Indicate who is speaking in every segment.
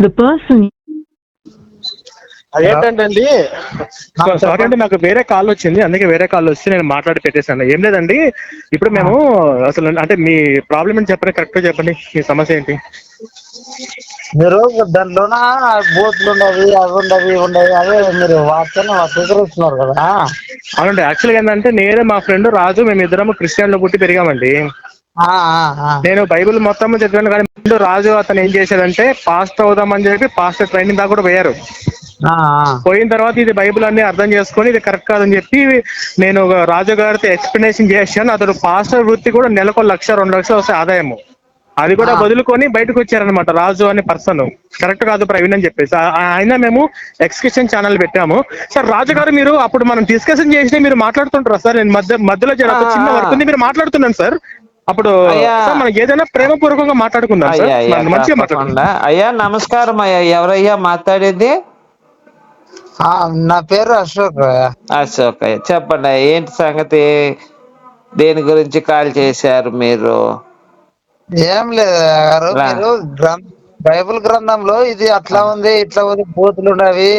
Speaker 1: The person
Speaker 2: అదేంటంటే అండి sorry అండి నాకు వేరే కాల్ వచ్చింది అందుకే వేరే కాల్ వచ్చి నేను మాట్లాడి పెట్టేశాను. ఏం లేదండి ఇప్పుడు మేము అసలు అంటే మీ ప్రాబ్లం ఏంటి చెప్పండి కరెక్ట్ చెప్పండి మీ సమస్య ఏంటి?
Speaker 3: మీరు దాంట్లోన బూట్లు ఉండవి అవి ఉండవి ఉండవి అదే మీరు వాటిని స్వీకరిస్తున్నారు కదా.
Speaker 2: అవునండి యాక్చువల్గా ఏంటంటే నేను మా ఫ్రెండ్ రాజు మేము ఇద్దరం క్రిస్టియన్లో పుట్టి పెరిగామండి. నేను బైబిల్ మొత్తం చదివాను కానీ ముందు రాజు అతను ఏం చేశాడంటే పాస్టర్ అవుదామని చెప్పి పాస్టర్ ట్రైనింగ్ దాకా కూడా పోయారు. పోయిన తర్వాత ఇది బైబిల్ అన్ని అర్థం చేసుకొని ఇది కరెక్ట్ కాదని చెప్పి నేను రాజు గారితో ఎక్స్ప్లెనేషన్ చేశాను. అతడు పాస్టర్ వృత్తి కూడా నెలకు లక్ష రెండు లక్షలు వస్తాయి ఆదాయము. అది కూడా. వదులుకొని బయటకు వచ్చారనమాట రాజు అనే పర్సన్. కరెక్ట్ కాదు ప్రవీణ్ అని చెప్పేసి. ఆయన మేము ఎక్స్క్రిషన్ ఛానల్ పెట్టాము. సార్ రాజు గారు మీరు అప్పుడు మనం డిస్కషన్ చేసి మీరు మాట్లాడుతుంటారా సార్? నేను మధ్య మధ్యలో చిన్న. వర్క్ ఉంది మీరు మాట్లాడుతున్నాను సార్. అప్పుడు మనకి ఏదైనా మాట్లాడుకుందాం మంచిగా
Speaker 4: తప్పకుండా.
Speaker 2: మాట్లాడుకుందాం.
Speaker 4: అయ్యా నమస్కారం అయ్యా. ఎవరయ్యా మాట్లాడేది?
Speaker 3: ఆ, నా పేరు అశోక్
Speaker 4: అశోక్ అయ్యా. చెప్పండి ఏంటి సంగతి? దేని గురించి కాల్ చేశారు మీరు?
Speaker 3: ఏం లేదు. మీరు బైబిల్ గ్రంథంలో ఇది అట్లా ఉంది ఇట్లా ఉంది బూతులు ఉన్నవి.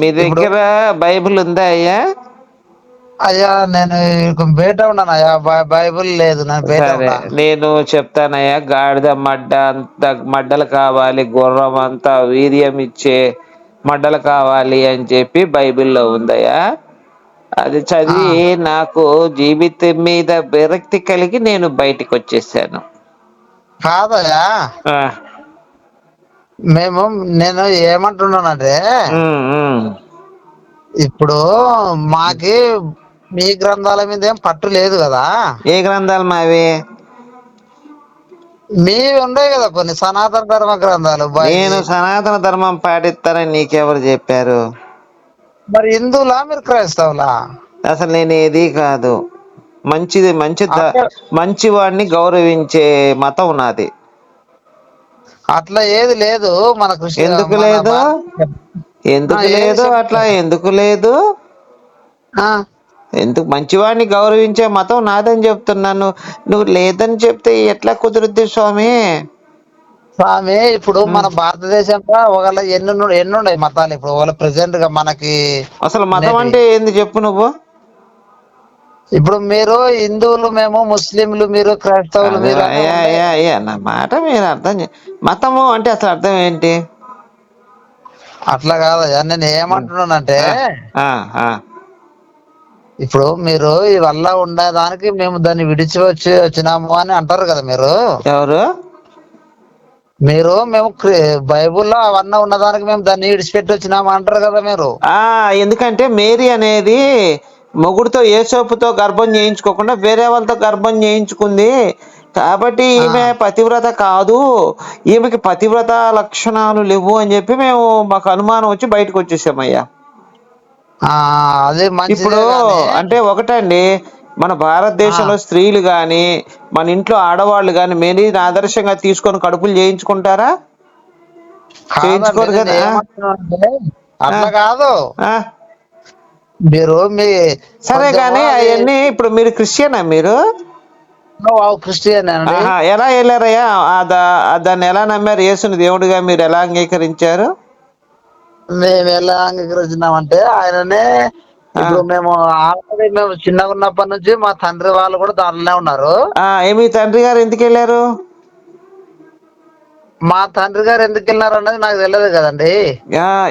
Speaker 4: మీ దగ్గర బైబిల్ ఉందా అయ్యా?
Speaker 3: అయ్యా నేను బయట ఉన్నాను అయ్యా. బైబిల్ లేదు నేను బయట
Speaker 4: సరే
Speaker 3: ఉన్నా.
Speaker 4: నేను చెప్తానయ్యా గాడిద మడ్డ అంత మడ్డలు కావాలి గుర్రం అంతా వీర్యం ఇచ్చే మడ్డలు కావాలి అని చెప్పి బైబిల్లో ఉందయ్యా. అది చదివి నాకు జీవితం మీద విరక్తి కలిగి నేను బయటికి వచ్చేసాను.
Speaker 3: కాదయ్యా. మేము నేను ఏమంటున్నానంటే. ఇప్పుడు మాకి మీ గ్రంథాల మీద ఏం పట్టు లేదు కదా?
Speaker 4: ఏ గ్రంథాలు మావి?
Speaker 3: మీ ఉన్నాయి కదా కొన్ని సనాతన ధర్మ గ్రంథాలు
Speaker 4: నేను సనాతన ధర్మం పాటిస్తానని నీకెవరు చెప్పారు?
Speaker 3: మరి హిందువులా మీరు క్రైస్తవులా?
Speaker 4: అసలు నేను ఏది కాదు. మంచిది మంచి మంచి వాడిని గౌరవించే మతం నాది.
Speaker 3: అట్లా ఏది లేదు మన కృష్ణ
Speaker 4: ఎందుకు లేదు? ఎందుకు లేదు. అట్లా? ఎందుకు లేదు? ఎందుకు మంచివాడిని గౌరవించే మతం నాదని చెప్తున్నాను. నువ్వు లేదని చెప్తే ఎట్లా కుదురుద్ది స్వామి?
Speaker 3: స్వామి ఇప్పుడు మన భారతదేశంలో ఒకవేళ ఎన్ని ఉన్న- ఎన్ని ఉన్నాయి మతాలు? ఇప్పుడు ఒకవేళ ప్రెసెంట్గా మనకి
Speaker 4: అసలు మతం అంటే ఏంది చెప్పు నువ్వు?
Speaker 3: ఇప్పుడు మీరు హిందువులు మేము ముస్లింలు మీరు క్రైస్తవులు మీరు
Speaker 4: నా మాట మీరు అర్థం మతము అంటే అసలు అర్థం ఏంటి?
Speaker 3: అట్లా కాదయ్యా నేను ఏమంటున్నానంటే. ఇప్పుడు మీరు ఈ వల్ల ఉండేదానికి మేము దాన్ని విడిచి వచ్చి వచ్చినాము అని అంటారు కదా మీరు.
Speaker 4: ఎవరు?
Speaker 3: మీరు మేము బైబిల్లో అవన్నీ ఉన్నదానికి మేము దాన్ని విడిచిపెట్టి వచ్చినాము అంటారు కదా మీరు.
Speaker 4: ఆ ఎందుకంటే మేరీ అనేది మొగుడుతో ఏసోపుతో గర్భం చేయించుకోకుండా వేరే వాళ్ళతో గర్భం చేయించుకుంది. కాబట్టి ఈమె పతివ్రత కాదు. ఈమెకి పతివ్రత లక్షణాలు లేవు అని చెప్పి మేము మాకు అనుమానం వచ్చి బయటకు వచ్చేసామయ్యా.
Speaker 3: అది
Speaker 4: ఇప్పుడు అంటే ఒకటండి మన భారతదేశంలో స్త్రీలు గాని మన ఇంట్లో ఆడవాళ్ళు గాని మేరీని ఆదర్శంగా తీసుకొని కడుపులు చేయించుకుంటారా? చేయించుకోరు కదా?
Speaker 3: అట్లా కాదు. మీరు మీ
Speaker 4: సరే కానీ అవన్నీ ఇప్పుడు మీరు క్రిస్టియనా మీరు?
Speaker 3: క్రిస్టియన్
Speaker 4: ఎలా వెళ్ళారయ్యా? దాన్ని ఎలా నమ్మారు? యేసుని దేవుడిగా మీరు ఎలా అంగీకరించారు?
Speaker 3: మేము ఎలా అంగీకరించినామంటే ఆయననే ఇప్పుడు మేము ఆల్రెడీ మేము చిన్నగా ఉన్నప్పటి నుంచి మా తండ్రి వాళ్ళు కూడా దానిలోనే ఉన్నారు.
Speaker 4: ఏమి తండ్రి గారు ఎందుకు వెళ్ళారు?
Speaker 3: మా తండ్రి గారు ఎందుకు వెళ్ళినారు అన్నది నాకు తెలియదు కదండి.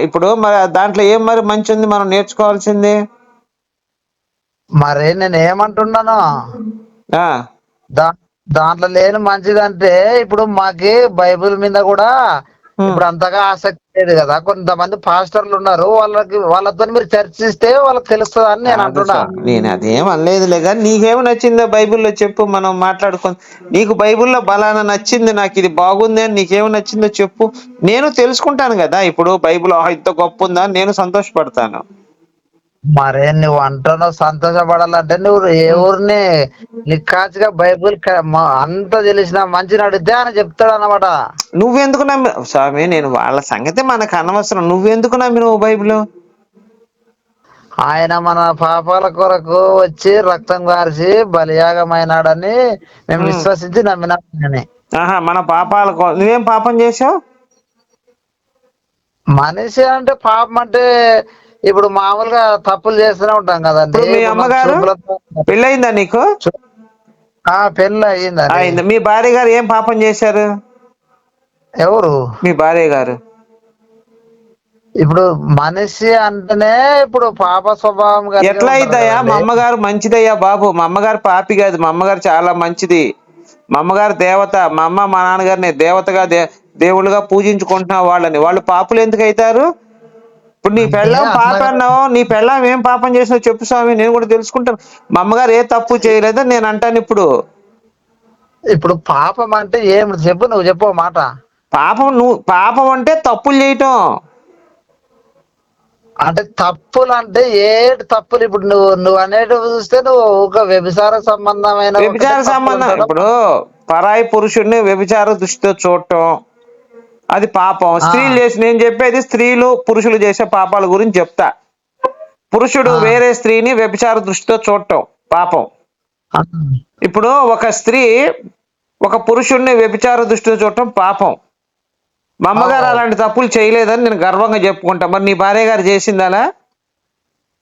Speaker 4: ఇప్పుడు మరి దాంట్లో ఏం మరి మంచి ఉంది? మనం నేర్చుకోవాల్సింది?
Speaker 3: మరి నేను ఏమంటున్నాను? దాంట్లో లేని మంచిదంటే ఇప్పుడు మాకి బైబిల్ మీద కూడా ఇప్పుడు అంతగా ఆసక్తి లేదు కదా. కొంతమంది పాస్టర్లు ఉన్నారు. వాళ్ళకి వాళ్ళతో మీరు చర్చిస్తే వాళ్ళకి తెలుస్తుంది అని నేను అంటున్నా.
Speaker 4: నేను అదేం అనలేదులే. కానీ నీకేమి నచ్చిందో బైబిల్లో చెప్పు మనం మాట్లాడుకో నీకు బైబిల్లో బలానా నచ్చింది నాకు ఇది బాగుంది అని నీకేమి నచ్చిందో చెప్పు. నేను తెలుసుకుంటాను కదా. ఇప్పుడు బైబిల్ ఇంత గొప్ప ఉందా నేను సంతోషపడతాను.
Speaker 3: మరే నువ్వు అంటున్నావు సంతోషపడాలంటే నువ్వు ఏ ఊరిని నిక్కాచిగా బైబిల్ అంత తెలిసిన మంచిని అడిగితే అని చెప్తాడు అన్నమాట.
Speaker 4: నువ్వెందుకు నమ్మి స్వామి నేను వాళ్ళ సంగతి మనకు అనవసరం. నువ్వెందుకు నమ్మి నువ్వు బైబిల్?
Speaker 3: ఆయన మన పాపాల కొరకు వచ్చి రక్తం కార్చి బలియాగమైనాడని మేము. విశ్వసించి నమ్మినామని
Speaker 4: ఆహా మన పాపాల నువ్వేం పాపం చేసావు
Speaker 3: మనిషి అంటే పాపం అంటే ఇప్పుడు మామూలుగా తప్పులు చేస్తూనే ఉంటాం కదండి.
Speaker 4: మీ అమ్మగారు? పెళ్ళయిందా నీకు?
Speaker 3: ఆ పెళ్ళి అయ్యిందండి
Speaker 4: అయింది. మీ భార్య గారు ఏం పాపం చేశారు?
Speaker 3: ఎవరు?
Speaker 4: మీ భార్య గారు
Speaker 3: ఇప్పుడు మనిషి అంటేనే ఇప్పుడు పాప స్వభావం
Speaker 4: ఎట్లా
Speaker 3: ఉంటారు
Speaker 4: అయిద్దయ్యా మా. అమ్మగారు మంచిదయ్యా బాబు. మా అమ్మగారు పాపి కాదు. మా అమ్మగారు చాలా మంచిది. మా అమ్మగారు దేవత. మా అమ్మ మా నాన్నగారిని దేవతగా దే దేవుళ్ళుగా పూజించుకుంటున్నా వాళ్ళని. వాళ్ళు పాపులు ఎందుకు అవుతారు? ఇప్పుడు నీ పెళ్ళం పాప అన్నావు నీ పెళ్ళం ఏం పాపం చేసినావు చెప్పు స్వామి నేను కూడా తెలుసుకుంటాను. మా అమ్మగారు ఏ తప్పు చేయలేదు నేను అంటాను ఇప్పుడు.
Speaker 3: ఇప్పుడు పాపం అంటే ఏం చెప్పు నువ్వు చెప్పు మాట.
Speaker 4: పాపం నువ్వు పాపం అంటే తప్పులు చేయటం.
Speaker 3: అంటే తప్పులు అంటే ఏ తప్పులు? ఇప్పుడు నువ్వు నువ్వు అనేటివి చూస్తే నువ్వు ఒక వ్యభిచార సంబంధమైన
Speaker 4: వ్యభిచార సంబంధం? ఇప్పుడు పరాయి పురుషుడిని వ్యభిచార దృష్టితో చూడటం. అది పాపం. స్త్రీలు చేసి నేను చెప్పేది? స్త్రీలు పురుషులు చేసే పాపాల గురించి చెప్తా. పురుషుడు. వేరే స్త్రీని వ్యభిచార దృష్టితో చూడటం. పాపం. ఇప్పుడు ఒక స్త్రీ ఒక పురుషుడిని వ్యభిచార దృష్టితో చూడటం పాపం. మా అమ్మగారు. అలాంటి తప్పులు చేయలేదని నేను గర్వంగా చెప్పుకుంటా. మరి నీ భార్య గారు చేసిందలా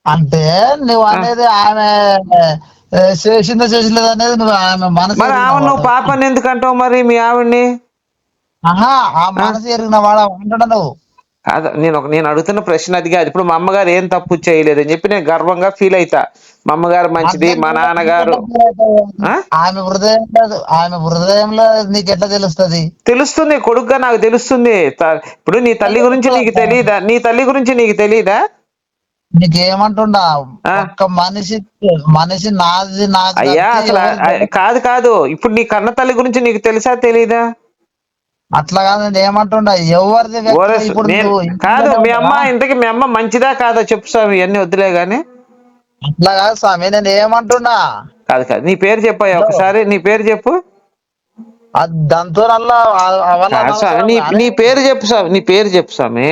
Speaker 3: అంటే నువ్వు అనేది ఆమె చేసిందో చేసలేదు అనేది నువ్వు ఆమె మనసు
Speaker 4: మరి ఆవిడ నువ్వు. పాపని ఎందుకు అంటావు మరి మీ ఆవిడ్ని?
Speaker 3: ఆ మనసు ఎరిగిన వాడు
Speaker 4: కాదు నేను ఒక నేను అడుగుతున్న ప్రశ్న అది కాదు. ఇప్పుడు మా అమ్మగారు ఏం తప్పు చేయలేదు అని చెప్పి నేను గర్వంగా ఫీల్ అవుతా మా అమ్మగారు మంచిది మా నాన్నగారు?
Speaker 3: ఆమె హృదయంలో ఆమె హృదయంలో నీకు ఎట్లా తెలుస్తుంది?
Speaker 4: తెలుస్తుంది కొడుకుగా నాకు తెలుస్తుంది. ఇప్పుడు నీ తల్లి గురించి నీకు తెలియదా నీ తల్లి గురించి నీకు తెలియదా
Speaker 3: నీకేమంటుండా? ఒక్క మనిషి మనిషి నాది నాకు
Speaker 4: అయ్యా అసలు కాదు కాదు. ఇప్పుడు నీ కన్న తల్లి గురించి నీకు తెలుసా తెలీదా?
Speaker 3: అట్లా కాదు నేను ఏమంటుండా ఎవరిది
Speaker 4: కాదు మీ అమ్మ ఇంతకి మీ అమ్మ మంచిదా కాదా చెప్పు స్వామి ఇవన్నీ వద్దులే గాని.
Speaker 3: అట్లా కాదు స్వామి నేను ఏమంటున్నా?
Speaker 4: కాదు కాదు నీ పేరు చెప్పయ్యా ఒకసారి నీ పేరు చెప్పు.
Speaker 3: దాంతో
Speaker 4: స్వామి నీ పేరు చెప్పు స్వామి నీ పేరు చెప్పు స్వామి.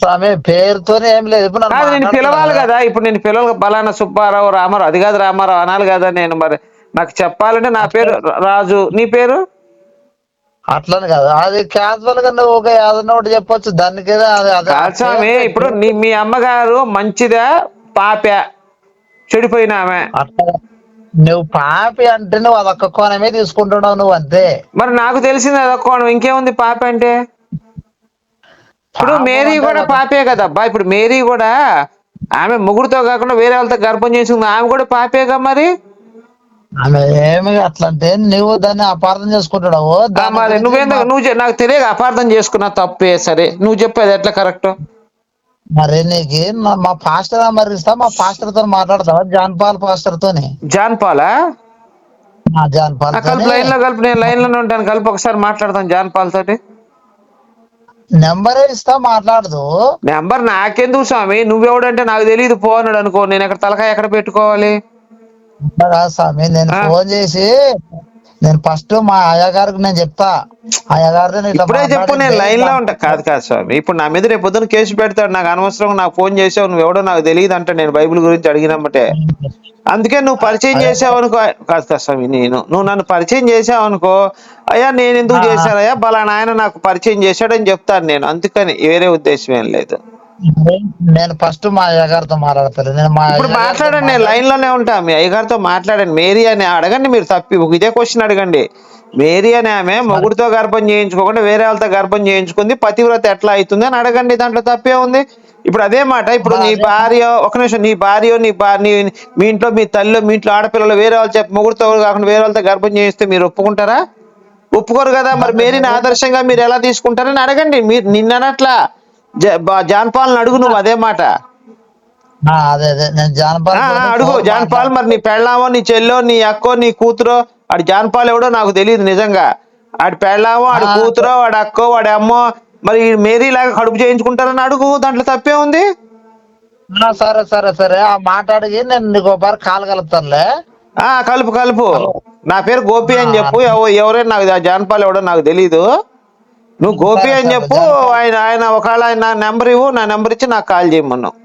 Speaker 3: స్వామి పేరుతోనే ఏం లేదు. ఇప్పుడు
Speaker 4: నేను పిలవాలి
Speaker 3: కదా.
Speaker 4: కదా ఇప్పుడు నేను పిలవాలి బలానా సుబ్బారావు రామారావు అది కాదు రామారావు అనాలి కదా నేను మరి నాకు చెప్పాలంటే నా పేరు రాజు నీ పేరు?
Speaker 3: అట్లని కాదు. అది క్యాజువల్గా నువ్వు ఒక ఏదన్నా ఒకటి చెప్పొచ్చు. దానికి
Speaker 4: స్వామి ఇప్పుడు నీ మీ అమ్మగారు మంచిదా? పాప? చెడిపోయిన ఆమె?
Speaker 3: అట్లా నువ్వు పాపి అంటే నువ్వు అదొక్క కోణమే తీసుకుంటున్నావు నువ్వు అంతే.
Speaker 4: మరి నాకు తెలిసింది అదొక కోణం. ఇంకేముంది పాప అంటే? ఇప్పుడు
Speaker 3: పాపం
Speaker 4: మేరీ కూడా పాపే కదా అబ్బా ఇప్పుడు మేరీ కూడా ఆమె ముగ్గురుతో కాకుండా వేరే వాళ్ళతో గర్భం చేసుకుంది. ఆమె కూడా పాపేగా మరి?
Speaker 3: ఆమె ఏమి అట్లా అంటే నువ్వు దాన్ని అపార్థం దాని
Speaker 4: మరి
Speaker 3: మా-
Speaker 4: నువ్వు నాకు తెలియక అపార్థం చేసుకున్నా తప్పే సరే. నువ్వు చెప్పేది ఎట్లా కరెక్ట్?
Speaker 3: మరి నీకు మా పాస్టర్ నెంబర్ ఇస్తా మా పాస్టర్తో మాట్లాడతావా? జాన్ పాల్ పాస్టర్ తోని?
Speaker 4: జాన్ పాలా?
Speaker 3: జాన్ పాల్
Speaker 4: కలుపు లైన్లో కలుపు నేను లైన్లోనే ఉంటాను. కలుపు ఒకసారి మాట్లాడతాను జాన్ పాల్ తోటి.
Speaker 3: నెంబరే ఇస్తా మాట్లాడదు.
Speaker 4: నెంబర్ నాకెందుకు స్వామి? నువ్వెవడంటే నాకు తెలియదు పో అన్నాడు అనుకో. నేను ఎక్కడ తలకాయ ఎక్కడ పెట్టుకోవాలి?
Speaker 3: కాదు స్వామి? నేను? ఫోన్ చేసి నేను ఫస్ట్ మా అయ్యగారికి నేను చెప్తా. అయ్యగారితో
Speaker 4: ఇప్పుడే చెప్పు నేను. లైన్లో ఉంటా. కాదు కాదు స్వామి. ఇప్పుడు నా మీద రేపు పొద్దున్న కేసు పెడతాడు. నాకు అనవసరం నాకు ఫోన్ చేసావు. నువ్వు ఎవడో నాకు తెలియదు అంటే. నేను బైబిల్ గురించి అడిగినమ్మటే. అందుకే నువ్వు పరిచయం చేసావు అనుకో కాదు కాదు స్వామి నేను నువ్వు నన్ను పరిచయం చేసావు అనుకో అయ్యా నేను ఎందుకు. చేశానయ్యా బలానా ఆయన నాకు పరిచయం చేశాడని చెప్తాను నేను. అందుకని వేరే ఉద్దేశం ఏం లేదు.
Speaker 3: నేను ఫస్ట్ మా అయ్యగారితో మాట్లాడతాను. నేను మా
Speaker 4: ఇప్పుడు
Speaker 3: అయ్యగారితో
Speaker 4: మాట్లాడండి నేను లైన్లోనే ఉంటా. మీ అయ్యగారితో మాట్లాడండి. మేరీ అని అడగండి మీరు తప్పి. ఇదే క్వశ్చన్ అడగండి. మేరీ అనే ఆమె మొగుడితో గర్భం చేయించుకోకుండా వేరే వాళ్ళతో గర్భం చేయించుకుంది. పతివ్రత ఎట్లా అవుతుంది అని అడగండి. దాంట్లో తప్పే ఉంది. ఇప్పుడు అదే మాట. ఇప్పుడు నీ భార్య ఒక నిమిషం. నీ భార్య నీ నీ మీ ఇంట్లో మీ తల్లి మీ ఇంట్లో ఆడపిల్లలు వేరే వాళ్ళు చెప్పి మొగుడితో కాకుండా వేరే వాళ్ళతో గర్భం చేయిస్తే మీరు ఒప్పుకుంటారా? ఒప్పుకోరు కదా. మరి మేరీని ఆదర్శంగా మీరు ఎలా తీసుకుంటారని అడగండి. మీరు నిన్ననట్లా. బా- జాన్ పాల్ని అడుగు నువ్వు అదే మాట.
Speaker 3: అదే అదే నేను జాన్ పాల్
Speaker 4: అడుగు. జాన్ పాల్ మరి నీ పెళ్ళామో నీ చెల్లో నీ అక్కో నీ కూతురో ఆడి జాన్ పాల్ ఎవడో నాకు తెలియదు నిజంగా. ఆడి పెళ్ళామో ఆడి
Speaker 3: ఆ,
Speaker 4: కూతురో వాడి అక్కో వాడి అమ్మో మరి మేరీ లాగా కడుపు చేయించుకుంటారని అడుగు. దాంట్లో తప్పే ఉంది?
Speaker 3: సరే సరే సరే. ఆ మాట అడిగి నేను నీకు ఒకసారి కాల్ కలుపుతానులే.
Speaker 4: ఆ కలుపు కలుపు. నా పేరు గోపి అని చెప్పు. ఎవ- ఎవరైనా నాకు ఆ జాన్ పాల్ ఎవడో నాకు తెలీదు. నువ్వు గోపి అని చెప్పు. ఆయన ఆయన ఒకవేళ ఆయన నా నెంబర్ ఇవ్వు నా నెంబర్ ఇచ్చి నాకు కాల్ చేయమన్నావు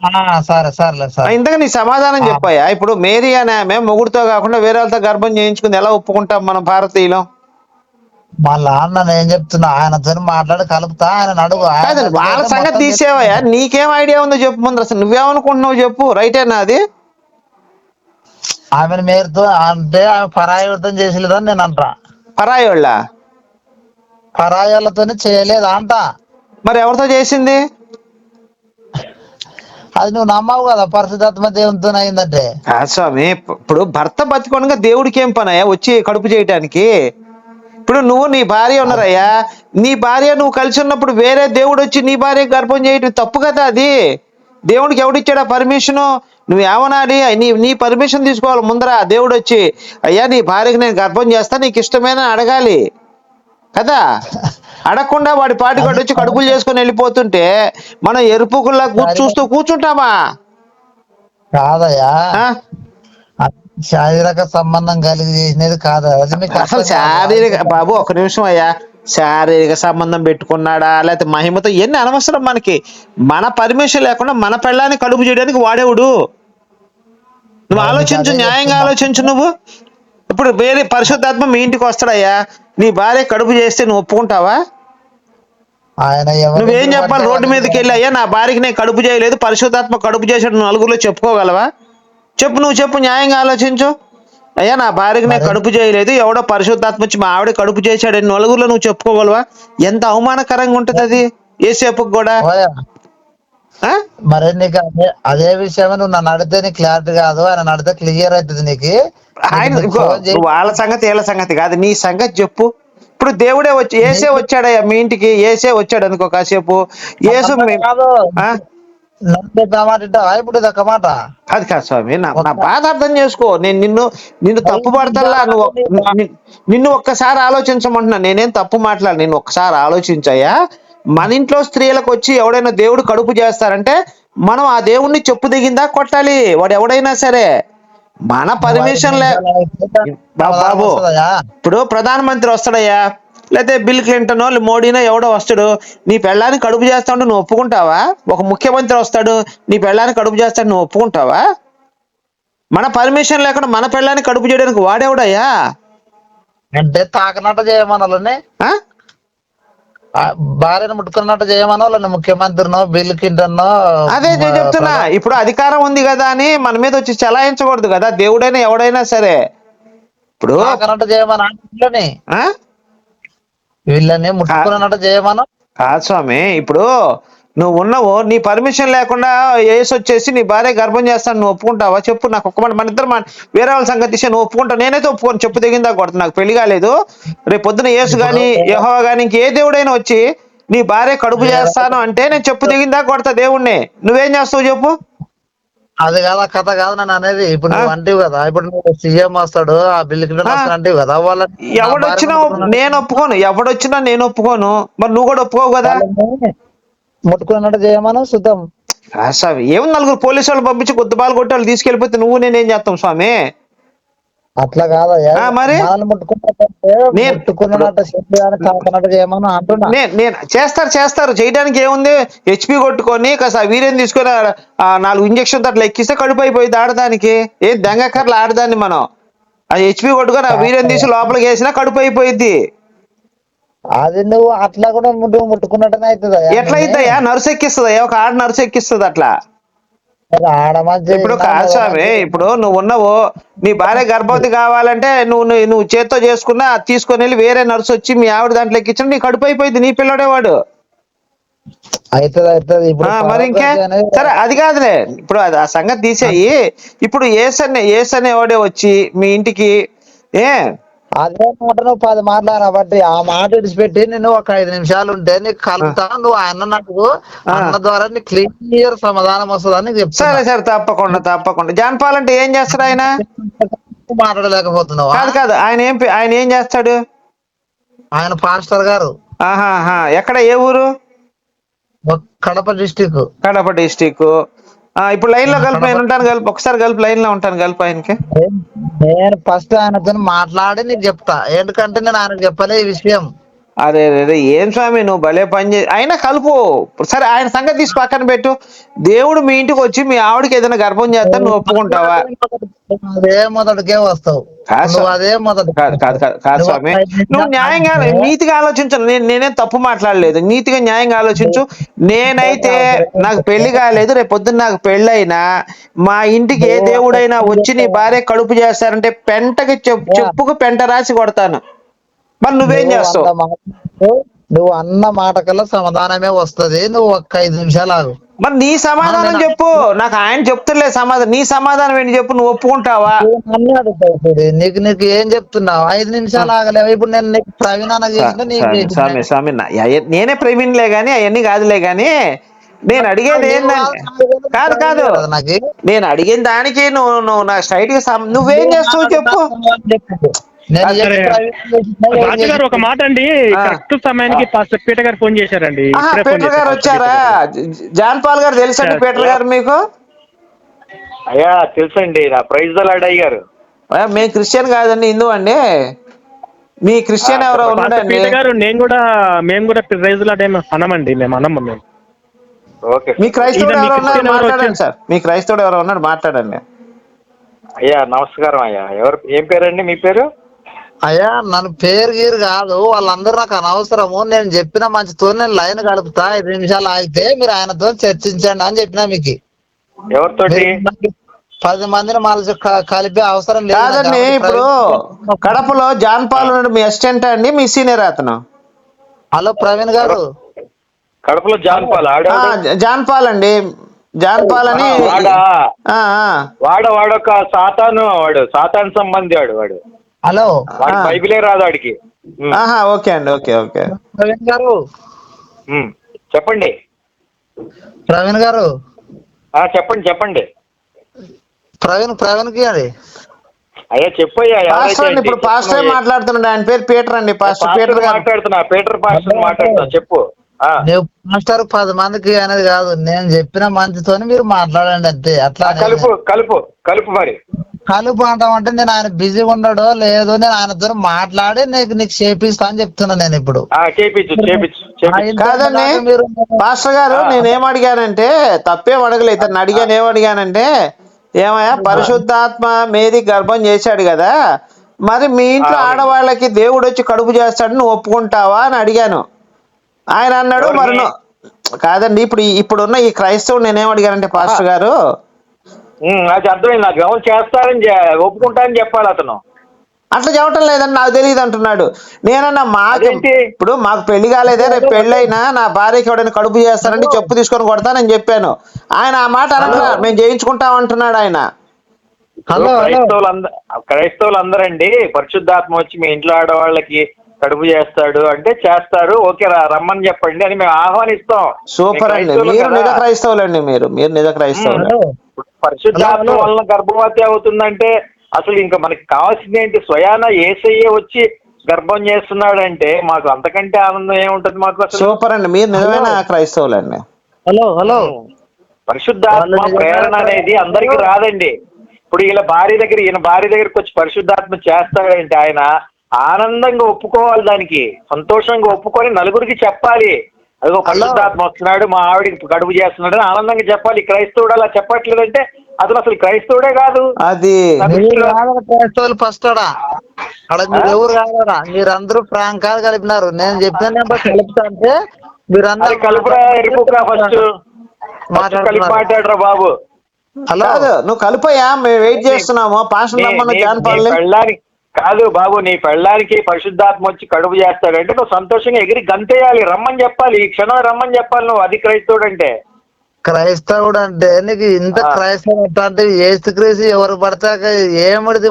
Speaker 3: ఆ, సరే సరే.
Speaker 4: ఇంతగా నీ సమాధానం చెప్పాయా ఇప్పుడు మేరీ అనే ఆమె మొగుడుతో కాకుండా వేరే వాళ్ళతో గర్భం చేయించుకుంది ఎలా ఒప్పుకుంటాం మనం భారతీయులం?
Speaker 3: మళ్ళా అన్న నేను చెప్తున్నా ఆయనతో మాట్లాడి కలుపుతా ఆయన అడుగు
Speaker 4: వాళ్ళ సంగతి తీసేవయ్యా? నీకేం ఐడియా ఉందో చెప్పు ముందు అసలు. నువ్వేమనుకుంటున్నావు చెప్పు రైటేనా అది?
Speaker 3: ఆమెను మేరుతో అంటే ఆమె పరాయవృతం చేసలేదని నేను అంటా.
Speaker 4: పరాయోళ్ళ
Speaker 3: పరాయాలతో చేయలేదు అంట.
Speaker 4: మరి ఎవరితో చేసింది?
Speaker 3: అది నువ్వు నమ్మవు కదా పరిశుధాత్మ దేవునితో అయిందంటే.
Speaker 4: స్వామి ఇప్పుడు భర్త బతికొనగా దేవుడికి ఏం పనయ్యా? వచ్చి కడుపు చేయటానికి? ఇప్పుడు నువ్వు నీ భార్య ఉన్నారయ్యా. నీ భార్య నువ్వు కలిసి ఉన్నప్పుడు వేరే దేవుడు వచ్చి నీ భార్య గర్భం చేయటం తప్పు కదా అది? దేవుడికి ఎవడిచ్చాడా పర్మిషన్? నువ్వు ఏమనాలి? నీ నీ పర్మిషన్ తీసుకోవాలి ముందర. దేవుడు వచ్చి అయ్యా నీ భార్యకి నేను గర్భం చేస్తా నీకు ఇష్టమైన అడగాలి. కదా? అడగకుండా వాడి పాటికి వచ్చి కడుపులు చేసుకొని వెళ్ళిపోతుంటే మనం ఎరుపుకుల్లా కూర్చు చూస్తూ కూర్చుంటామా?
Speaker 3: కాదయ్యా. శారీరక సంబంధం కలిగి చేసినది కాదు. అది
Speaker 4: అసలు. శారీరక బాబు ఒక నిమిషం అయ్యా. శారీరక సంబంధం పెట్టుకున్నాడా? లేకపోతే మహిమతో ఎన్ని అనవసరం మనకి? మన పర్మిషన్ లేకుండా మన పెళ్ళాన్ని కడుపు చేయడానికి వాడేవుడు? నువ్వు ఆలోచించు న్యాయంగా ఆలోచించు నువ్వు. ఇప్పుడు వేరే పరిశుద్ధాత్మ మీ ఇంటికి వస్తాడయ్యా. నీ భార్య కడుపు చేస్తే నువ్వు ఒప్పుకుంటావా?
Speaker 3: ఆయన
Speaker 4: నువ్వేం చెప్పాలి? రోడ్డు మీదకి వెళ్ళి అయ్యా నా భార్యకి నేను కడుపు చేయలేదు పరిశుద్ధాత్మ కడుపు చేసాడు నువ్వు నలుగురిలో చెప్పుకోగలవా? చెప్పు నువ్వు చెప్పు న్యాయంగా ఆలోచించు. అయ్యా నా భార్యకి నేను కడుపు చేయలేదు ఎవడో పరిశుద్ధాత్మ వచ్చి మా ఆవిడ కడుపు చేశాడని నలుగురిలో నువ్వు చెప్పుకోగలవా? ఎంత అవమానకరంగా ఉంటుంది అది ఏసేపుకి కూడా?
Speaker 3: మరి నీకు అదే అదే విషయమే నువ్వు నన్ను అడిగితే నీకు క్లారిటీ కాదు ఆయన అడిగితే క్లియర్ అవుతుంది నీకు.
Speaker 4: ఆయన వాళ్ళ సంగతి వీళ్ళ సంగతి కాదు. నీ సంగతి చెప్పు. ఇప్పుడు దేవుడే వచ్చి ఏసే వచ్చాడయ్యా మీ ఇంటికి. ఏసే వచ్చాడు అనుకో కాసేపు. ఏసు
Speaker 3: ఇప్పుడు మాట.
Speaker 4: అది కాదు స్వామి నా నా బాధ అర్థం చేసుకో. నేను నిన్ను నిన్ను తప్పు పడతల్లా నువ్వు నిన్ను ఒక్కసారి ఆలోచించమంటున్నా. నేనేం తప్పు మాట్లాడు నేను ఒక్కసారి ఆలోచించయ్యా. మన ఇంట్లో స్త్రీలకు వచ్చి ఎవడైనా దేవుడు కడుపు చేస్తారంటే మనం ఆ దేవుణ్ణి చెప్పు దిగిందా కొట్టాలి. వాడు ఎవడైనా సరే. మన పర్మిషన్ లే బాబు? ఇప్పుడు ప్రధానమంత్రి వస్తాడయ్యా. లేకపోతే బిల్ క్లింటన్ మోడీనో ఎవడో వస్తాడు. నీ పెళ్ళాన్ని కడుపు చేస్తా ఉంటే నువ్వు ఒప్పుకుంటావా? ఒక ముఖ్యమంత్రి వస్తాడు నీ పెళ్ళాన్ని కడుపు చేస్తాడు నువ్వు ఒప్పుకుంటావా? మన పర్మిషన్ లేకుండా మన పెళ్ళాన్ని కడుపు చేయడానికి వాడేవాడయ్యా?
Speaker 3: అంటే తాకనట్టు చేయమనాలని. భార్యను ముట్టుకున్నట్టు చేయమనాలని ముఖ్యమంత్రినో బిల్ క్లింటన్నో
Speaker 4: అదే నేను చెప్తున్నా ఇప్పుడు అధికారం ఉంది కదా అని మన మీద వచ్చి చలాయించకూడదు కదా దేవుడైనా ఎవడైనా సరే. ఇప్పుడు
Speaker 3: చేయమని వీళ్ళని?
Speaker 4: ఆ?
Speaker 3: వీళ్ళని ముట్టుకున్నట్టు చేయమను?
Speaker 4: కాదు స్వామి ఇప్పుడు నువ్వు ఉన్నావు నీ పర్మిషన్ లేకుండా ఏసు వచ్చేసి నీ భార్య గర్భం చేస్తాను నువ్వు ఒప్పుకుంటావా? చెప్పు నాకు ఒక్క మాట మన ఇద్దరు మా- వేరే వాళ్ళ సంగతి నువ్వు ఒప్పుకుంటావు నేనైతే ఒప్పుకోను చెప్పు తెగిందా కొడతా నాకు పెళ్ళి కాలేదు. రేపు పొద్దున యేసు గాని యెహోవా గాని ఇంకే దేవుడైనా వచ్చి నీ భార్య కడుపు చేస్తాను అంటే నేను చెప్పు దిగిందా కొడతా దేవుణ్ణి? నువ్వేం చేస్తావు చెప్పు?
Speaker 3: అది కాదా కథ కాదు నేను అనేది. ఇప్పుడు నువ్వు అంటివి కదా ఇప్పుడు నువ్వు సీఎం వస్తాడు ఆ బిల్ క్లింటన్
Speaker 4: ఆ.
Speaker 3: వస్తాడు అంటివి కదా వాళ్ళ
Speaker 4: ఎవడొచ్చినా నేను ఒప్పుకోను ఎవడొచ్చినా నేను ఒప్పుకోను. మరి నువ్వు కూడా ఒప్పుకోవు కదా?
Speaker 3: ముట్టుకున్నట్టు చేయమను శుద్ధం.
Speaker 4: ఆ స్వామి ఏం నలుగురు పోలీసు వాళ్ళు పంపించి కొద్ది బాలు కొట్టి వాళ్ళు తీసుకెళ్ళిపోతే నువ్వు నేనేం చేస్తాం స్వామి?
Speaker 3: అట్లా కాదయ్యా.
Speaker 4: మరి? నేను- చేస్తారు చేస్తారు. చేయడానికి ఏముంది? హెచ్పి కొట్టుకొని కాస్త ఆ వీర్యం తీసుకొని నాలుగు ఇంజక్షన్ అట్లా ఎక్కిస్తే కడుపు అయిపోయింది ఆడదానికి ఏ దెంగకర్లు ఆడదాన్ని మనం? ఆ హెచ్పి కొట్టుకొని ఆ వీర్యం తీసి లోపలికి వేసినా కడుపు అయిపోయింది
Speaker 3: అది నువ్వు అట్లా కూడా ముట్టు ముట్టుకున్నట్టునే అవుతుంది?
Speaker 4: ఎట్లా అవుతాయా నర్సు ఎక్కిస్తుంది ఒక ఆడ నర్సు ఎక్కిస్తుంది అట్లా. ఇప్పుడు కాదు స్వామి ఇప్పుడు నువ్వు ఉన్నావు నీ భార్య గర్భవతి కావాలంటే నువ్వు నువ్వు- నువ్వు చేత్తో చేసుకున్నా అది తీసుకొని వెళ్ళి వేరే నర్సు వచ్చి మీ ఆవిడ దాంట్లో ఎక్కించిన నీ కడుపు అయిపోయింది నీ పిల్లడే వాడు.
Speaker 3: అవుతుంది అవుతుంది. ఇప్పుడు
Speaker 4: ఆ, మరి ఇంకే? సరే అది కాదులే. ఇప్పుడు ఆ సంగతి తీసేయి. ఇప్పుడు ఏస్ అనే ఏస్ అనేవాడే వచ్చి మీ ఇంటికి ఏ?
Speaker 3: అదే మాట నువ్వు పది మాట్లాడిన బట్టి ఆ మాట విడిచిపెట్టి నేను ఒక ఐదు నిమిషాలు ఉంటే నీకు కలుపుతా నువ్వు అన్న నాకు అన్న ద్వారా నీకు క్లియర్ సమాధానం వస్తుందని నీకు చెప్తున్నా.
Speaker 4: సరే సరే తప్పకుండా తప్పకుండా. జాన్పాల్ అంటే ఏం చేస్తాడు ఆయన?
Speaker 3: మాట్లాడలేకపోతున్నావా?
Speaker 4: కాదు కాదు ఆయన ఏం ఆయన ఏం చేస్తాడు?
Speaker 3: ఆయన పాస్టర్ గారు.
Speaker 4: ఆహాహా ఎక్కడ ఏ ఊరు?
Speaker 3: కడప డిస్టిక్
Speaker 4: కడప డిస్టిక్ ఇప్పుడు లైన్లో కలిపి నేను ఉంటాను కలిపి ఒకసారి కలిపి లైన్లో ఉంటాను కలిపి ఆయనకి.
Speaker 3: నేను ఫస్ట్ ఆయనతో మాట్లాడి నీకు చెప్తా. ఎందుకంటే నేను ఆయనకు చెప్పలే ఈ విషయం.
Speaker 4: అరే అరే, అరే ఏం స్వామి నువ్వు భలే పని చే అయినా కలుపు. సరే ఆయన సంగతి తీసి పక్కన పెట్టు. దేవుడు మీ ఇంటికి వచ్చి మీ ఆవిడకి ఏదైనా గర్భం చేస్తా నువ్వు ఒప్పుకుంటావా?
Speaker 3: అదే మొదటికే వస్తావు.
Speaker 4: కాదు.
Speaker 3: అదే
Speaker 4: కాదు స్వామి. నువ్వు న్యాయంగా నీతిగా ఆలోచించు నేను నేనేం తప్పు మాట్లాడలేదు. నీతిగా న్యాయంగా ఆలోచించు. నేనైతే నాకు పెళ్ళి కాలేదు. రేపు పొద్దున్న నాకు పెళ్ళైనా మా ఇంటికి ఏ దేవుడైనా వచ్చి నీ భార్య కడుపు చేస్తారంటే పెంటకి చెప్పు చెప్పుకు పెంట రాసి కొడతాను. మరి నువ్వేం చేస్తావు?
Speaker 3: నువ్వు అన్న మాట కల్లా సమాధానమే వస్తది. నువ్వు ఒక్క ఐదు నిమిషాలు ఆగు.
Speaker 4: మరి నీ సమాధానం చెప్పు. నాకు ఆయన చెప్తులే సమాధానం. నీ సమాధానం ఏంటి చెప్పు నువ్వు ఒప్పుకుంటావా.
Speaker 3: నీకు నీకు ఏం చెప్తున్నావు? ఐదు నిమిషాలు ఆగలేవు? ఇప్పుడు నేను నీకు ప్రవీణ్ నీకు
Speaker 4: స్వామి. స్వామి నేనే ప్రవీణ్లే గాని అవన్నీ కాదులే గాని నేను అడిగేది ఏంటంటే కాదు కాదు.
Speaker 3: నాకు.
Speaker 4: నేను అడిగిన దానికి నువ్వు నువ్వు నా స్ట్రైట్గా నువ్వేం చేస్తావు చెప్పు.
Speaker 2: రాజు గారు ఒక మాట అండి. కరెక్ట్ సమయానికి పీటర్ గారు ఫోన్ చేశారండి.
Speaker 4: పీటర్ గారు వచ్చారా? జాన్ పాల్ గారు తెలుసండి. పీటర్ గారు మీకు?
Speaker 1: అయ్యా తెలుసండి నా ప్రైజ్ దలాడయ్య గారు
Speaker 4: ఆ, మేము క్రిస్టియన్ కాదండి హిందూ అండి. మీ క్రిస్టియన్ ఎవరో ఉన్నాడండి
Speaker 2: పీటర్ గారు నేను కూడా మేము కూడా ప్రైజ్ లాడేమో అనమండి మేము అనమ్మ మేము.
Speaker 1: ఓకే
Speaker 4: మీ క్రైస్తవుడు ఎవరు
Speaker 2: ఎవరు
Speaker 4: మాట్లాడండి? సార్. మీ క్రైస్తవుడు ఎవరు ఉన్నాడు మాట్లాడండి.
Speaker 1: అయ్యా నమస్కారం అయ్యా. ఎవరు ఏం పేరండి మీ పేరు?
Speaker 3: అయ్యా నన్ను పేరు గీరు కాదు వాళ్ళందరూ నాకు అనవసరము. నేను చెప్పిన మంచితో నేను లైన్ కలుపుతా. ఐదు నిమిషాలు ఆగితే మీరు ఆయనతో చర్చించండి అని చెప్పిన మీకు.
Speaker 1: ఎవరితోటి?
Speaker 3: నాకు పది మందిని మళ్ళీ కలిపే అవసరం లేదు. నాకు.
Speaker 4: కాదండి ఇప్పుడు కడపలో జాన్ పాల్ మీ అసిస్టెంట్ అండి మీ సీనియర్ అతను.
Speaker 3: హలో ప్రవీణ్ గారు.
Speaker 1: కడపలో జాన్ పాల్
Speaker 4: జాన్ పాల్ అండి. జాన్ పాల్ అని
Speaker 1: వాడా?
Speaker 4: ఆ, ఆ.
Speaker 1: వాడ వాడొక సాతాను వాడు సాతాన్ సంబంధి వాడు వాడు.
Speaker 3: హలో.
Speaker 1: బైబిలే రాదు ఉమ్,
Speaker 4: ఆహా ఓకే అండి ఓకే ఓకే.
Speaker 3: ప్రవీణ్ గారు.
Speaker 1: చెప్పండి.
Speaker 3: ప్రవీణ్ గారు.
Speaker 1: ఆ చెప్పండి చెప్పండి.
Speaker 3: ప్రవీణ్ ప్రవీణ్కి అది.
Speaker 1: అయ్యా చెప్పయ్యా
Speaker 4: ఇప్పుడు? పాస్టర్. మాట్లాడుతున్నాడు ఆయన పేరు పీటర్ అండి పాస్టర్ పీటర్ గారు.
Speaker 1: మాట్లాడుతున్నా పీటర్ పాస్టర్ మాట్లాడుతున్నా చెప్పు. ఆ.
Speaker 3: నువ్వు మాస్టర్ పది మందికి అనేది కాదు నేను చెప్పిన మంచితోని మీరు మాట్లాడండి అంతే అట్లా
Speaker 1: కలుపు కలుపు కలుపు మరి.
Speaker 3: కలుపు అంటాం అంటే నేను ఆయన బిజీగా ఉన్నాడో లేదో నేను ఆయనతో మాట్లాడి నీకు నీకు చేపిస్తా అని చెప్తున్నా నేను ఇప్పుడు.
Speaker 4: కాదండి పాస్టర్ గారు. నేనేం అడిగానంటే తప్పేం అడగలేదు. ఇతను అడిగాను ఏం అడిగానంటే ఏమయ్యా పరిశుద్ధాత్మ మేది గర్భం చేశాడు కదా మరి మీ ఇంట్లో. ఆడవాళ్ళకి దేవుడు వచ్చి కడుపు చేస్తాడు నువ్వు ఒప్పుకుంటావా అని అడిగాను. ఆయన అన్నాడు? మరి కాదండి ఇప్పుడు ఇప్పుడున్న ఈ క్రైస్తవుడు నేనేం అడిగానంటే పాస్టర్ గారు
Speaker 1: అది అర్థమైంది. నాకు ఎవరు చేస్తారని ఒప్పుకుంటానని చెప్పాలి అతను.
Speaker 4: అట్లా చెప్పటం లేదని నాకు తెలియదు అంటున్నాడు. నేనన్నా మాకు? ఇప్పుడు మాకు పెళ్ళి కాలేదే రేపు పెళ్ళైనా నా భార్యకి ఎవడైనా కడుపు చేస్తానంటే చెప్పు తీసుకొని కొడతానని చెప్పాను. ఆయన ఆ మాట అనట్లా మేము చేయించుకుంటాం అంటున్నాడు ఆయన.
Speaker 3: హలో హలో
Speaker 1: క్రైస్తవులు అందరూ క్రైస్తవులు అందరండి పరిశుద్ధాత్మ వచ్చి మీ ఇంట్లో ఆడవాళ్ళకి కడుపు చేస్తాడు అంటే చేస్తారు. ఓకే రా రమ్మని చెప్పండి అని మేము ఆహ్వానిస్తాం.
Speaker 4: సూపర్ అండి. మీరు. నిజ క్రైస్తవులండి మీరు. మీరు నిజ క్రైస్తవులు.
Speaker 1: పరిశుద్ధాత్మ. వలన గర్భవతి అవుతుందంటే అసలు ఇంకా మనకి కావాల్సింది ఏంటి? స్వయాన ఏసయ్యే వచ్చి గర్భం చేస్తున్నాడంటే మాకు అంతకంటే ఆనందం ఏముంటది మాకు అసలు?
Speaker 4: సూపర్ అండి. మీరు నిజమైన క్రైస్తవులండి.
Speaker 3: Hello hello.
Speaker 1: పరిశుద్ధాత్మ ప్రేరణ అనేది అందరికి రాదండి. ఇప్పుడు ఈయన భార్య దగ్గర ఈయన భార్య దగ్గరికి వచ్చి పరిశుద్ధాత్మ చేస్తాడంటే ఆయన ఆనందంగా ఒప్పుకోవాలి దానికి సంతోషంగా ఒప్పుకొని నలుగురికి చెప్పాలి. అదిగో పరిశుద్ధాత్మ వస్తున్నాడు మా ఆవిడికి కడుపు చేస్తున్నాడు అని ఆనందంగా చెప్పాలి. క్రైస్తవుడు అలా చెప్పట్లేదంటే అతను అసలు క్రైస్తవుడే కాదు.
Speaker 4: అది.
Speaker 3: క్రైస్తవులు ఫస్ట్ అడా అక్కడ మీరు ఎవరు కాదా మీరందరూ ప్రాంకాలు కలిపినారు. నేను చెప్పిన నెంబర్ కలుపుతా అంటే మీరందరూ
Speaker 1: కలుపురా ఎరుపురా ఫస్ట్ ఫస్ట్ కలిపి మాట్లాడరా బాబు.
Speaker 3: హలో?
Speaker 4: నువ్వు కలిపోయా మేము వెయిట్ చేస్తున్నాము. పాస్టర్
Speaker 1: నీ-
Speaker 4: నమ్మను
Speaker 1: నీ-
Speaker 4: జాన్
Speaker 1: పెళ్ళానికి కాదు బాబు నీ పెళ్ళానికి పరిశుద్ధాత్మ వచ్చి కడుపు చేస్తాడంటే నువ్వు సంతోషంగా ఎగిరి గంతేయాలి. రమ్మని చెప్పాలి. ఈ క్షణం రమ్మని చెప్పాలి నువ్వు. అది క్రైస్తవుడు అంటే
Speaker 3: క్రైస్తవుడు అంటే నీకు ఇంత. క్రైస్తవుడు ఎట్లా అంటే ఏసు క్రీస్తు ఎవరు పడతాక ఏమిడిది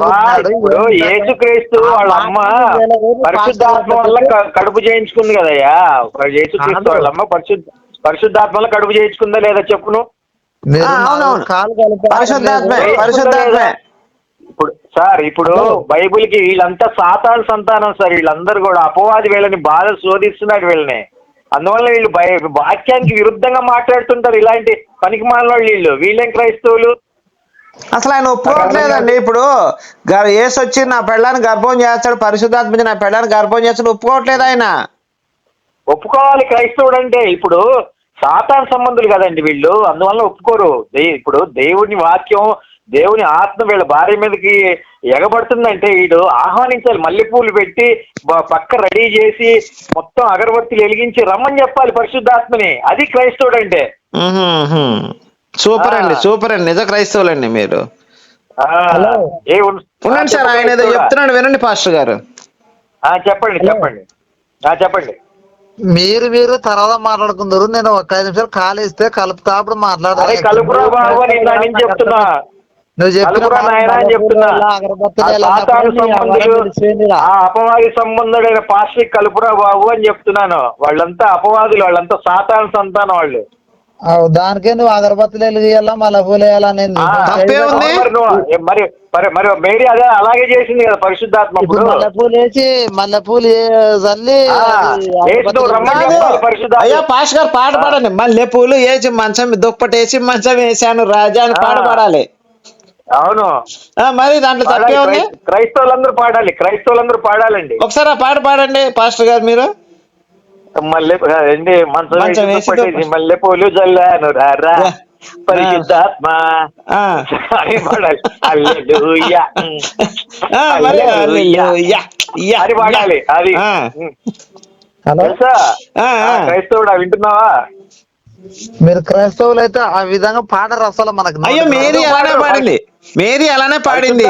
Speaker 1: ఇప్పుడు యేసు క్రీస్తు వాళ్ళ అమ్మ పరిశుద్ధాత్మ వల్ల కడుపు చేయించుకుంది కదయ్యా? యేసు క్రీస్తు వాళ్ళ అమ్మ పరిశుద్ధ పరిశుద్ధాత్మ వల్ల కడుపు చేయించుకుందా లేదా చెప్పు నువ్వు?
Speaker 3: మీరు
Speaker 4: ఆ, అవునవును.
Speaker 3: నాలుగు కాలు.
Speaker 4: పరిశుద్ధాత్మే. పరిశుద్ధాత్మే.
Speaker 1: సార్ ఇప్పుడు. బైబిల్కి వీళ్ళంతా సాతాను సంతానం సార్. వీళ్ళందరూ కూడా అపవాది వీళ్ళని బాధ శోధిస్తున్నాడు వీళ్ళని. అందువల్ల వీళ్ళు వాక్యానికి విరుద్ధంగా మాట్లాడుతుంటారు ఇలాంటి పనికి మాలిన వీళ్ళు. వీళ్ళేం క్రైస్తవులు?
Speaker 4: అసలు ఆయన ఒప్పుకోవట్లేదండి. ఇప్పుడు యేసు వచ్చి నా పెళ్ళాన్ని గర్భం చేస్తాడు పరిశుద్ధాత్మ నా పెళ్ళాన్ని గర్భం చేస్తాడు ఒప్పుకోవట్లేదు ఆయన.
Speaker 1: ఒప్పుకోవాలి క్రైస్తవుడు అంటే ఇప్పుడు సాతాన్ సంబంధులు కదండి వీళ్ళు. అందువల్ల ఒప్పుకోరు. ఇప్పుడు దేవుని వాక్యం దేవుని ఆత్మ వీళ్ళ భార్య మీదకి ఎగబడుతుందంటే వీడు ఆహ్వానించాలి మల్లెపూలు పెట్టి పక్క రెడీ చేసి మొత్తం అగరబత్తులు వెలిగించి రమ్మని చెప్పాలి పరిశుద్ధాత్మని. అది క్రైస్తవుడు అంటే.
Speaker 4: సూపర్ అండి. సూపర్ అండి. నిజ క్రైస్తవులండి మీరు. ఉండండి సార్ ఆయన ఏదో? చెప్తున్నాడు వినండి పాస్టర్ గారు.
Speaker 1: ఆ, చెప్పండి చెప్పండి. ఆ, చెప్పండి.
Speaker 3: మీరు మీరు తర్వాత మాట్లాడుకుందరు. నేను ఒక ఐదు నిమిషాలు ఖాళీ ఇస్తే కలుపుతా అప్పుడు మాట్లాడతా నువ్వు
Speaker 1: చెప్తున్నా.
Speaker 3: మల్లెపూలు
Speaker 1: అపవాది సంబంధుడైన పాస్టిక్ కలుపురా బాబు అని చెప్తున్నాను. వాళ్ళంతా అపవాదులు వాళ్ళంతా సాతాను సంతానం వాళ్ళు.
Speaker 3: దానికే నువ్వు అగరబత్తులు వెలిగియాలా మళ్ళీ పూలు.
Speaker 1: మరి మరి మరి మరి మేరీ అదే అలాగే చేసింది కదా పరిశుద్ధాత్మ
Speaker 3: మల్లెపూలు వేసి మల్లెపూలు చల్లి.
Speaker 4: అయ్యా పాస్టర్ గారు పాట పాడండి. మల్లె పూలు వేసి మంచం దుప్పటి వేసి మంచం వేసాను రాజా అని పాట. పాడాలి.
Speaker 1: అవును
Speaker 4: మరి దాంట్లో. తప్పే ఉంది
Speaker 1: క్రై- క్రైస్తవులందరూ పాడాలి క్రైస్తవులందరూ పాడాలండి
Speaker 4: ఒకసారి ఆ పాట పాడండి పాస్టర్ గారు మీరు
Speaker 1: మల్లె ఏంటి మంచం మల్లె పూలు జల్లాను రారా. పరిశుద్ధాత్మ. అని పాడాలి హల్లెలూయా.
Speaker 4: ఆ, మరి
Speaker 1: హల్లెలూయా.
Speaker 4: హల్లెలూయా. యా,
Speaker 1: అది పాడాలి. అది.
Speaker 3: హలో.
Speaker 1: క్రైస్తవుడా వింటున్నావా
Speaker 3: మీరు క్రైస్తవులు అయితే ఆ విధంగా పాడరు అసలు మనకు
Speaker 4: అయ్యో మేరీ అలానే పాడింది. మేరీ అలానే పాడింది.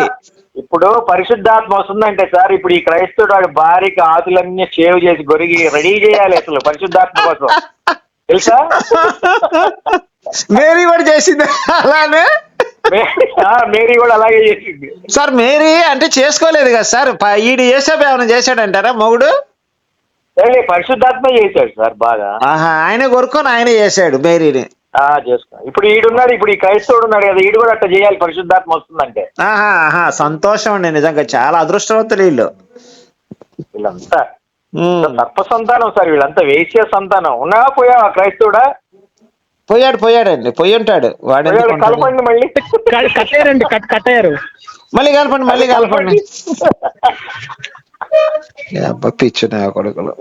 Speaker 1: ఇప్పుడు పరిశుద్ధాత్మ వస్తుందంటే సార్ ఇప్పుడు ఈ క్రైస్తవుడు వాడి భార్యకి ఆతులన్నీ షేవ్ చేసి గొరిగి రెడీ చేయాలి అసలు పరిశుద్ధాత్మ కోసం. తెలుసా?
Speaker 4: మేరీ కూడా చేసింది అలానే?
Speaker 1: మేరీ కూడా అలాగే చేసింది.
Speaker 4: సార్ మేరీ అంటే చేసుకోలేదు కదా సార్. ఈడు ఏసేపు ఏమైనా చేశాడంటారా? మొగుడు?
Speaker 1: పరిశుద్ధాత్మ చేశాడు సార్ బాగా.
Speaker 4: ఆహా ఆయన కొరుకొని ఆయన చేశాడు మేరీని.
Speaker 1: ఆ చేసుకో. ఇప్పుడు ఈడున్నాడు ఇప్పుడు ఈ క్రైస్తవుడు ఉన్నాడు కదా ఈడు కూడా అట్లా చేయాలి పరిశుద్ధాత్మ వస్తుందంటే.
Speaker 4: ఆహా సంతోషం అండి నిజంగా చాలా అదృష్టవంతులు వీళ్ళు.
Speaker 1: వీళ్ళంతా. సర్ప సంతానం సార్ వీళ్ళంతా వేశ్య సంతానం. ఉన్నావా పోయావా క్రైస్తవుడా?
Speaker 4: పోయాడు పోయాడండి పోయి ఉంటాడు? వాడు?
Speaker 1: కలపండి మళ్ళీ.
Speaker 2: క- కట్టేయారండి కట్ కట్టేయారు.
Speaker 4: మళ్ళీ కలపండి మళ్ళీ కలపండి. అబ్బా పిచ్చు నా కొడుకులు